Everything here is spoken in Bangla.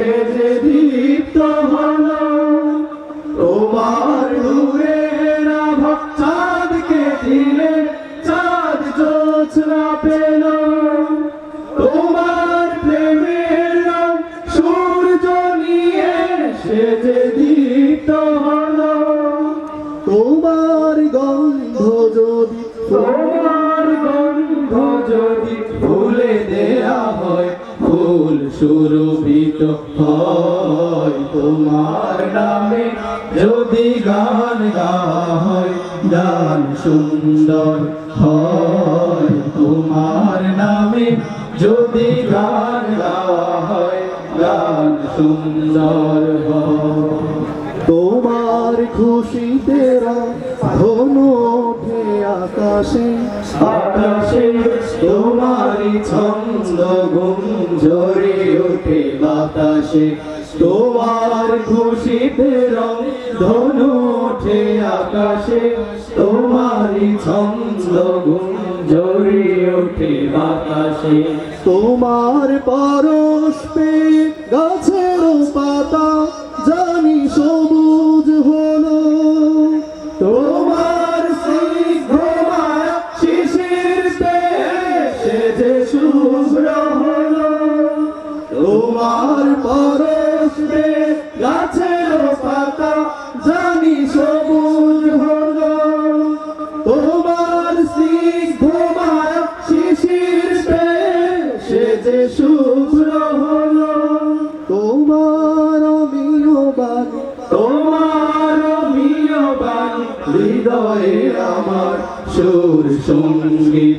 সে যে দীপ্ত হলো। তোমার নূরের আভা চাঁদকে দিলে, চাঁদ জোছনা পেল। তোমার প্রেমের রং সূর্য নিয়ে সে যে দীপ্ত হলো। তোমার গন্ধ যদি তোমার গন্ধ যদি ফুলে দেয়া হয়, ফুল সুরভিত হয় তোমার নামে। যদি গান হয় গান সুন্দর হয় তোমার নামে। যদি গান হয় গান সুন্দর তোমার খুশিতে ধনু আকাশে আকাশে তোমারই ছন্দ গুঞ্জরে ওঠে বাতাসে। তোমার খুশিতে রং ধনু ওঠে আকাশে। তোমারই ছন্দ গুঞ্জরে ওঠে বাতাসে। তোমার পরশ পে গাছের পাতা সে যে শুভ্র হলো, তোমার পরশ গাছের পাতা জানি সবুজ হলো। তোমার স্নিগ্ধ মায়া শিশির সে যে শুভ্র হলো, তোমার বাণী, তোমার অমিয় বাণী, হৃদয়ে আমার সুর সংগীত।